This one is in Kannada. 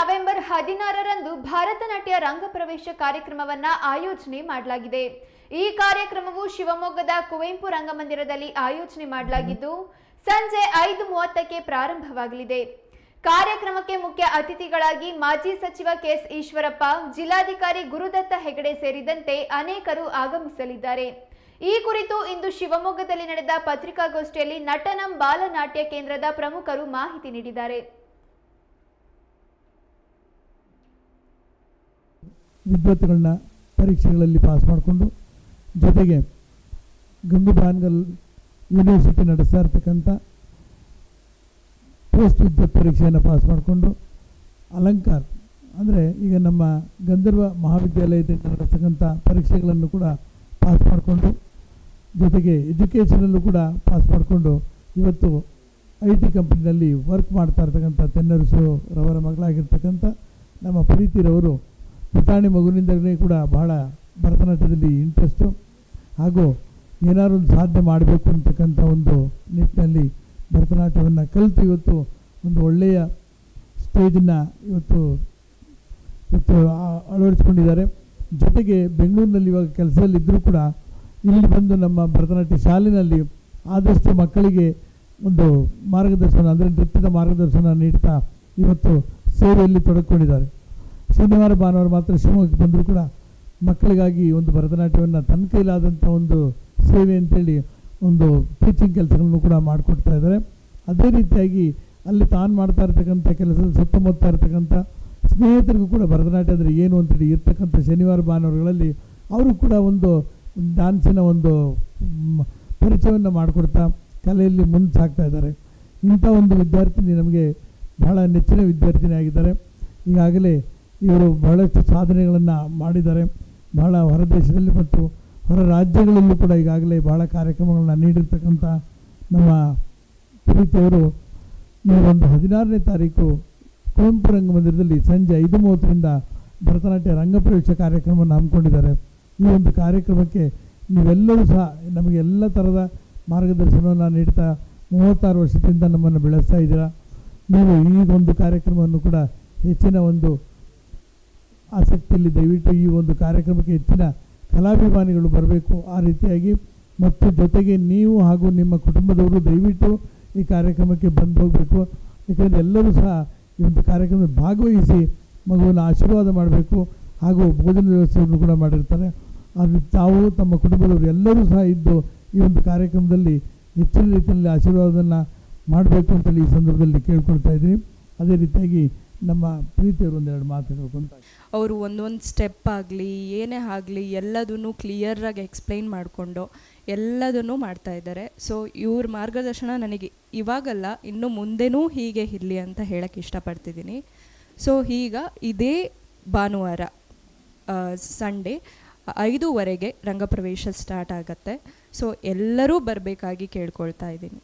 ನವೆಂಬರ್ ಹದಿನಾರರಂದು ಭಾರತನಾಟ್ಯ ರಂಗಪ್ರವೇಶ ಕಾರ್ಯಕ್ರಮವನ್ನ ಆಯೋಜನೆ ಮಾಡಲಾಗಿದೆ. ಈ ಕಾರ್ಯಕ್ರಮವು ಶಿವಮೊಗ್ಗದ ಕುವೆಂಪು ರಂಗಮಂದಿರದಲ್ಲಿ ಆಯೋಜನೆ ಮಾಡಲಾಗಿದ್ದು, ಸಂಜೆ ಐದು ಮೂವತ್ತಕ್ಕೆ ಪ್ರಾರಂಭವಾಗಲಿದೆ. ಕಾರ್ಯಕ್ರಮಕ್ಕೆ ಮುಖ್ಯ ಅತಿಥಿಗಳಾಗಿ ಮಾಜಿ ಸಚಿವ ಕೆಎಸ್ ಈಶ್ವರಪ್ಪ, ಜಿಲ್ಲಾಧಿಕಾರಿ ಗುರುದತ್ತ ಹೆಗಡೆ ಸೇರಿದಂತೆ ಅನೇಕರು ಆಗಮಿಸಲಿದ್ದಾರೆ. ಈ ಕುರಿತು ಇಂದು ಶಿವಮೊಗ್ಗದಲ್ಲಿ ನಡೆದ ಪತ್ರಿಕಾಗೋಷ್ಠಿಯಲ್ಲಿ ನಟನಂ ಬಾಲನಾಟ್ಯ ಕೇಂದ್ರದ ಪ್ರಮುಖರು ಮಾಹಿತಿ ನೀಡಿದ್ದಾರೆ. ವಿದ್ವತ್ತುಗಳನ್ನ ಪರೀಕ್ಷೆಗಳಲ್ಲಿ ಪಾಸ್ ಮಾಡಿಕೊಂಡು, ಜೊತೆಗೆ ಗಂಗು ಬಾನ್ಗಲ್ ಯೂನಿವರ್ಸಿಟಿ ನಡೆಸ್ತಾ ಇರ್ತಕ್ಕಂಥ ಪೋಸ್ಟ್ ವಿದ್ಯುತ್ ಪರೀಕ್ಷೆಯನ್ನು ಪಾಸ್ ಮಾಡಿಕೊಂಡು, ಅಲಂಕಾರ, ಅಂದರೆ ಈಗ ನಮ್ಮ ಗಂಧರ್ವ ಮಹಾವಿದ್ಯಾಲಯದಿಂದ ನಡೆಸ್ತಕ್ಕಂಥ ಪರೀಕ್ಷೆಗಳನ್ನು ಕೂಡ ಪಾಸ್ ಮಾಡಿಕೊಂಡು, ಜೊತೆಗೆ ಎಜುಕೇಷನಲ್ಲೂ ಕೂಡ ಪಾಸ್ ಮಾಡಿಕೊಂಡು ಇವತ್ತು ಐ ಟಿ ಕಂಪ್ನಿನಲ್ಲಿ ವರ್ಕ್ ಮಾಡ್ತಾ ಇರ್ತಕ್ಕಂಥ ತೆನ್ನರಸು ರವರ ಮಗಳಾಗಿರ್ತಕ್ಕಂಥ ನಮ್ಮ ಪ್ರೀತಿರವರು ಪುಟಾಣಿ ಮಗುವಿನಿಂದಲೇ ಕೂಡ ಬಹಳ ಭರತನಾಟ್ಯದಲ್ಲಿ ಇಂಟ್ರೆಸ್ಟು ಹಾಗೂ ಏನಾದ್ರು ಸಾಧನೆ ಮಾಡಬೇಕು ಅಂತಕ್ಕಂಥ ಒಂದು ನಿಟ್ಟಿನಲ್ಲಿ ಭರತನಾಟ್ಯವನ್ನು ಕಲಿತು ಇವತ್ತು ಒಂದು ಒಳ್ಳೆಯ ಸ್ಟೇಜನ್ನು ಇವತ್ತು ಇವತ್ತು ಅಳವಡಿಸ್ಕೊಂಡಿದ್ದಾರೆ. ಜೊತೆಗೆ ಬೆಂಗಳೂರಿನಲ್ಲಿ ಇವಾಗ ಕೆಲಸದಲ್ಲಿದ್ದರೂ ಕೂಡ ಇಲ್ಲಿ ಬಂದು ನಮ್ಮ ಭರತನಾಟ್ಯ ಶಾಲೆಯಲ್ಲಿ ಆದಷ್ಟು ಮಕ್ಕಳಿಗೆ ಒಂದು ಮಾರ್ಗದರ್ಶನ ಅಂದರೆ ನೃತ್ಯದ ಮಾರ್ಗದರ್ಶನ ನೀಡ್ತಾ ಇವತ್ತು ಸೇವೆಯಲ್ಲಿ ತೊಡಗಿಕೊಂಡಿದ್ದಾರೆ. ಶನಿವಾರ, ಭಾನುವಾರ ಮಾತ್ರ ಶಿವಮೊಗ್ಗಕ್ಕೆ ಬಂದರೂ ಕೂಡ ಮಕ್ಕಳಿಗಾಗಿ ಒಂದು ಭರತನಾಟ್ಯವನ್ನು ತನ್ನ ಕೈಲಾದಂಥ ಒಂದು ಸೇವೆ ಅಂತೇಳಿ ಒಂದು ಟೀಚಿಂಗ್ ಕೆಲಸಗಳನ್ನು ಕೂಡ ಮಾಡಿಕೊಡ್ತಾ ಇದ್ದಾರೆ. ಅದೇ ರೀತಿಯಾಗಿ ಅಲ್ಲಿ ತಾನು ಮಾಡ್ತಾ ಇರ್ತಕ್ಕಂಥ ಕೆಲಸ ಸುತ್ತಮುತ್ತ ಇರ್ತಕ್ಕಂಥ ಸ್ನೇಹಿತರಿಗೂ ಕೂಡ ಭರತನಾಟ್ಯ ಅಂದರೆ ಏನು ಅಂತೇಳಿ ಇರ್ತಕ್ಕಂಥ ಶನಿವಾರ, ಭಾನುವಾರಗಳಲ್ಲಿ ಅವರು ಕೂಡ ಒಂದು ಡ್ಯಾನ್ಸಿನ ಒಂದು ಪರಿಚಯವನ್ನು ಮಾಡಿಕೊಡ್ತಾ ಕಲೆಯಲ್ಲಿ ಮುಂದೆ ಸಾಗ್ತಾ ಇದ್ದಾರೆ. ಇಂಥ ಒಂದು ವಿದ್ಯಾರ್ಥಿನಿ ನಮಗೆ ಬಹಳ ನೆಚ್ಚಿನ ವಿದ್ಯಾರ್ಥಿನಿ ಆಗಿದ್ದಾರೆ ಈಗಾಗಲೇ ಇವರು ಬಹಳಷ್ಟು ಸಾಧನೆಗಳನ್ನು ಮಾಡಿದ್ದಾರೆ. ಬಹಳ ಹೊರ ದೇಶದಲ್ಲಿ ಮತ್ತು ಹೊರ ರಾಜ್ಯಗಳಲ್ಲೂ ಕೂಡ ಈಗಾಗಲೇ ಬಹಳ ಕಾರ್ಯಕ್ರಮಗಳನ್ನು ನೀಡಿರ್ತಕ್ಕಂಥ ನಮ್ಮ ಪ್ರೀತಿಯವರು ಈ ಒಂದು ಹದಿನಾರನೇ ತಾರೀಕು ಕುವೆಂಪು ರಂಗಮಂದಿರದಲ್ಲಿ ಸಂಜೆ ಐದು ಮೂವತ್ತರಿಂದ ಭರತನಾಟ್ಯ ರಂಗಪ್ರವೇಶ ಕಾರ್ಯಕ್ರಮವನ್ನು ಹಮ್ಮಿಕೊಂಡಿದ್ದಾರೆ. ಈ ಒಂದು ಕಾರ್ಯಕ್ರಮಕ್ಕೆ ನೀವೆಲ್ಲರೂ ಸಹ ನಮಗೆ ಎಲ್ಲ ಥರದ ಮಾರ್ಗದರ್ಶನವನ್ನು ನೀಡ್ತಾ ಮೂವತ್ತಾರು ವರ್ಷದಿಂದ ನಮ್ಮನ್ನು ಬೆಳೆಸ್ತಾ ಇದ್ದೀರಾ. ನೀವು ಈ ಒಂದು ಕಾರ್ಯಕ್ರಮವನ್ನು ಕೂಡ ಹೆಚ್ಚಿನ ಒಂದು ಆಸಕ್ತಿಯಲ್ಲಿ ದಯವಿಟ್ಟು ಈ ಒಂದು ಕಾರ್ಯಕ್ರಮಕ್ಕೆ ಹೆಚ್ಚಿನ ಕಲಾಭಿಮಾನಿಗಳು ಬರಬೇಕು. ಆ ರೀತಿಯಾಗಿ ಮತ್ತು ಜೊತೆಗೆ ನೀವು ಹಾಗೂ ನಿಮ್ಮ ಕುಟುಂಬದವರು ದಯವಿಟ್ಟು ಈ ಕಾರ್ಯಕ್ರಮಕ್ಕೆ ಬಂದು ಹೋಗಬೇಕು. ಯಾಕಂದರೆ ಎಲ್ಲರೂ ಸಹ ಈ ಒಂದು ಕಾರ್ಯಕ್ರಮದಲ್ಲಿ ಭಾಗವಹಿಸಿ ಮಗುವನ್ನು ಆಶೀರ್ವಾದ ಮಾಡಬೇಕು ಹಾಗೂ ಭೋಜನ ವ್ಯವಸ್ಥೆಯನ್ನು ಕೂಡ ಮಾಡಿರ್ತಾರೆ. ಅದು ತಾವು ತಮ್ಮ ಕುಟುಂಬದವರು ಎಲ್ಲರೂ ಸಹ ಇದ್ದು ಈ ಒಂದು ಕಾರ್ಯಕ್ರಮದಲ್ಲಿ ಹೆಚ್ಚಿನ ರೀತಿಯಲ್ಲಿ ಆಶೀರ್ವಾದವನ್ನು ಮಾಡಬೇಕು ಅಂತೇಳಿ ಈ ಸಂದರ್ಭದಲ್ಲಿ ಕೇಳ್ಕೊಳ್ತಾ ಇದ್ದೀನಿ. ಅದೇ ರೀತಿಯಾಗಿ ನಮ್ಮ ಪ್ರೀತಿಯವರು ಒಂದೆರಡು ಮಾತು ಅಂತ. ಅವರು ಒಂದೊಂದು ಸ್ಟೆಪ್ ಆಗಲಿ, ಏನೇ ಆಗಲಿ, ಎಲ್ಲದನ್ನು ಕ್ಲಿಯರಾಗಿ ಎಕ್ಸ್ಪ್ಲೈನ್ ಮಾಡಿಕೊಂಡು ಎಲ್ಲದನ್ನು ಮಾಡ್ತಾ ಇದ್ದಾರೆ. ಸೊ ಇವ್ರ ಮಾರ್ಗದರ್ಶನ ನನಗೆ ಇವಾಗಲ್ಲ, ಇನ್ನು ಮುಂದೆನೂ ಹೀಗೆ ಇರಲಿ ಅಂತ ಹೇಳಕ್ಕೆ ಇಷ್ಟಪಡ್ತಿದ್ದೀನಿ. ಸೊ ಈಗ ಇದೇ ಭಾನುವಾರ ಸಂಡೇ ಐದೂವರೆಗೆ ರಂಗಪ್ರವೇಶ ಸ್ಟಾರ್ಟ್ ಆಗುತ್ತೆ. ಸೊ ಎಲ್ಲರೂ ಬರಬೇಕಾಗಿ ಕೇಳ್ಕೊಳ್ತಾ ಇದ್ದೀನಿ.